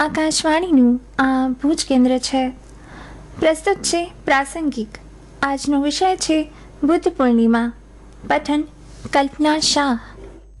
આકાશવાણીનું આ ભુજ કેન્દ્ર છે. પ્રસ્તુત છે પ્રાસંગિક. આજનો વિષય છે બુદ્ધ પૂર્ણિમા. પઠન કલ્પના શાહ.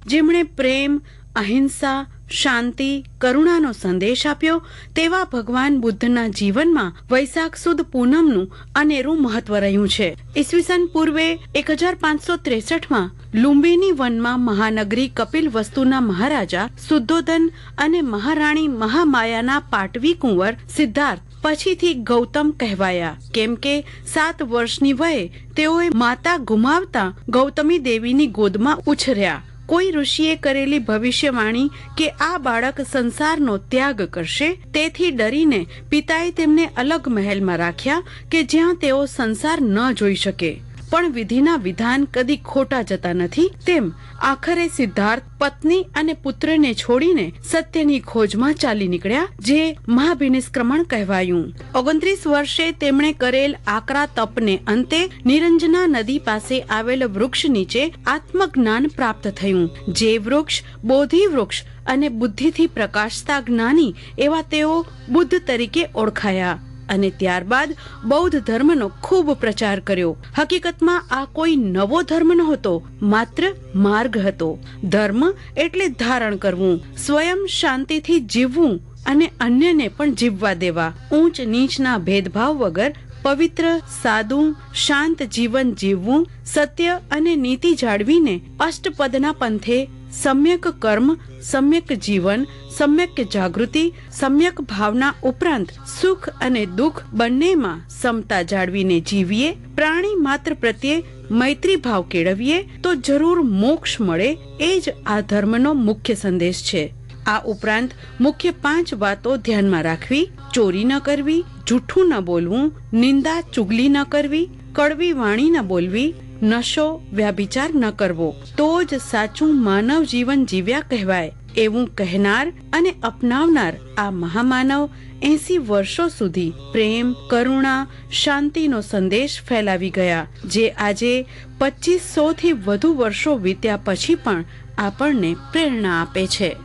જેમણે પ્રેમ, અહિંસા શાંતિ, કરુણાનો સંદેશ આપ્યો તેવા ભગવાન બુદ્ધના જીવનમાં વૈશાખ સુદ પૂનમનું અનેરું મહત્વ રહ્યું છે. ઈસવીસન પૂર્વે એક હજાર પાંચસો ત્રેસઠમાં લુંબિની વનમાં મહાનગરી કપિલ વસ્તુના મહારાજા સુદ્ધોધન અને મહારાણી મહામાયાના પાટવી કુંવર સિદ્ધાર્થ પછીથી ગૌતમ કહેવાયા. કેમ કે સાત વર્ષની વયે તેઓએ માતા ગુમાવતા ગૌતમી દેવીની ગોદમાં ઉછર્યા. કોઈ ઋષિએ કરેલી ભવિષ્યવાણી કે આ બાળક સંસારનો ત્યાગ કરશે, તેથી ડરીને પિતાએ તેમને અલગ મહેલમાં રાખ્યા કે જ્યાં તેઓ સંસાર ન જોઈ શકે. પણ વિધિના વિધાન કદી ખોટા જતા નથી. તેમ આખરે સિદ્ધાર્થ પત્ની અને પુત્રને છોડીને સત્યની ખોજમાં ચાલી નીકળ્યા, જે મહાભિનિષ્ક્રમણ કહેવાયું. ઓગણત્રીસ વર્ષે તેમણે કરેલ આકરા તપને અંતે નિરંજના નદી પાસે આવેલ વૃક્ષ નીચે આત્મજ્ઞાન પ્રાપ્ત થયું. જે વૃક્ષ બોધિ વૃક્ષ અને બુદ્ધિથી પ્રકાશતા જ્ઞાની એવા તેઓ બુદ્ધ તરીકે ઓળખાયા. અને ત્યારબાદ બૌદ્ધ ધર્મનો ખૂબ પ્રચાર કર્યો. હકીકતમાં આ કોઈ નવો ધર્મ નહોતો, માત્ર માર્ગ હતો. ધર્મ એટલે ધારણ કરવું, સ્વયં શાંતિથી જીવવું અને અન્યને પણ જીવવા દેવા. ઊંચ નીચના ભેદભાવ વગર પવિત્ર, સાદું, શાંત જીવન જીવવું, સત્ય અને નીતિ જાળવીને અષ્ટપદના પંથે સમ્યક કર્મ સમ્યક જીવન સમ્યક જાગૃતિ સમ્યક ભાવના ઉપરાંત સુખ અને દુઃખ બંનેમાં સમતા જાળવીને જીવીએ પ્રાણી માત્ર પ્રત્યે મૈત્રી ભાવ કેળવીએ તો જરૂર મોક્ષ મળે એ જ આ ધર્મનો મુખ્ય સંદેશ છે આ ઉપરાંત મુખ્ય પાંચ વાતો ધ્યાનમાં રાખવી ચોરી ન કરવી જૂઠું ન બોલવું નિંદા ચુગલી ન કરવી કડવી વાણી ન બોલવી નશો વ્યાભિચાર ન કરવો. તો જ સાચું માનવ જીવન જીવ્યા કહેવાય. એવું કહેનાર અને અપનાવનાર આ મહામાનવ એસી વર્ષો સુધી પ્રેમ, કરુણા, શાંતિનો સંદેશ ફેલાવી ગયા, જે આજે પચીસો થી વધુ વર્ષો વીત્યા પછી પણ આપણને પ્રેરણા આપે છે.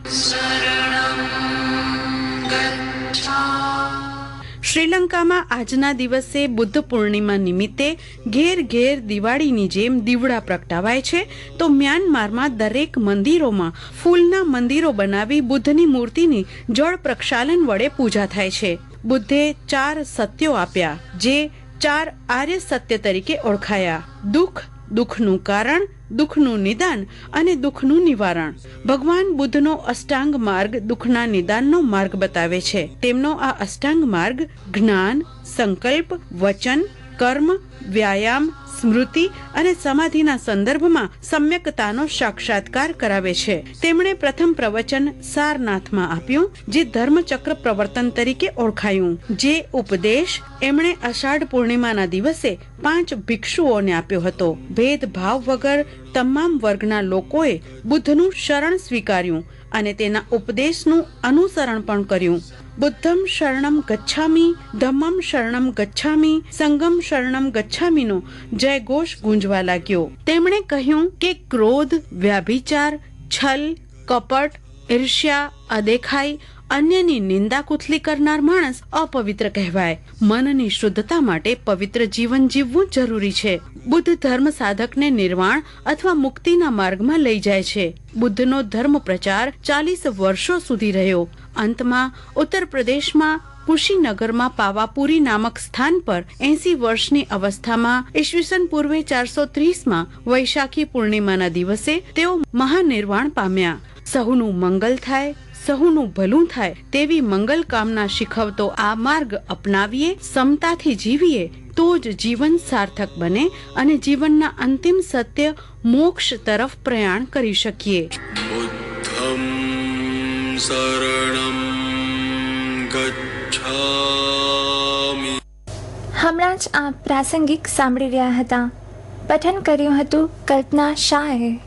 શ્રીલંકામાં આજના દિવસે બુદ્ધ પૂર્ણિમા નિમિત્તે ઘેર ઘેર દિવાળીની જેમ દીવડા પ્રગટાવાય છે. તો મ્યાનમારમાં દરેક મંદિરોમાં ફૂલના મંદિરો બનાવી બુદ્ધની મૂર્તિની જળ પ્રક્ષાલન વડે પૂજા થાય છે. બુદ્ધે ચાર સત્યો આપ્યા, જે ચાર આર્ય સત્ય તરીકે ઓળખાયા. દુઃખ, દુઃખનું કારણ દુઃખનું નિદાન અને દુઃખનું નિવારણ. ભગવાન બુદ્ધનો અષ્ટાંગ માર્ગ દુઃખના નિદાનનો માર્ગ બતાવે છે. તેમનો આ અષ્ટાંગ માર્ગ જ્ઞાન, સંકલ્પ, વચન કર્મ, વ્યાયામ, સ્મૃતિ અને સમાધિના સંદર્ભમાં સમ્યકતાનો સાક્ષાત્કાર કરાવે છે. તેમણે પ્રથમ પ્રવચન સારનાથમાં આપ્યું, જે ધર્મચક્ર પ્રવર્તન તરીકે ઓળખાયું. જે ઉપદેશ એમણે અષાઢ પૂર્ણિમાના દિવસે પાંચ ભિક્ષુઓને આપ્યો હતો. ભેદભાવ વગર તમામ વર્ગના લોકોએ બુદ્ધનું શરણ સ્વીકાર્યું અને તેના ઉપદેશનું અનુસરણ પણ કર્યું. બુદ્ધમ શરણમ ગચ્છામી, ધમ્મમ શરણમ ગચ્છામી, સંગમ શરણમ ગચ્છામીનો જય ઘોષ ગુંજવા લાગ્યો. તેમણે કહ્યું કે ક્રોધ, વ્યાભિચાર, છલ, કપટ, ઈર્ષ્યા, અદેખાઈ, અન્યની નિંદા કુથલી કરનાર માણસ અપવિત્ર કહેવાય. મનની શુદ્ધતા માટે પવિત્ર જીવન જીવવું જરૂરી છે. બુદ્ધ ધર્મ સાધકને નિર્વાણ અથવા મુક્તિના માર્ગમાં લઈ જાય છે. બુદ્ધનો ધર્મ પ્રચાર ચાલીસ વર્ષો સુધી રહ્યો. અંતમાં ઉત્તર પ્રદેશમાં કુશીનગરમાં પાવાપુરી નામક સ્થાન પર એસી વર્ષની અવસ્થામાં, ઈસવીસન પૂર્વે ચારસો ત્રીસમાં વૈશાખી પૂર્ણિમાના દિવસે તેઓ મહાનિર્વાણ પામ્યા. સહુનું મંગલ થાય, સહુનું ભલું થાય તેવી મંગલ કામના શીખવતો આ માર્ગ અપનાવીએ, સમતાથી જીવીએ, તો જ જીવન સાર્થક બને અને જીવનના અંતિમ સત્ય મોક્ષ તરફ પ્રયાણ કરી શકીએ. હમણાં જ આ પ્રાસંગિક સાંભળી રહ્યા હતા. પઠન કર્યું હતું કલ્પના શાહે.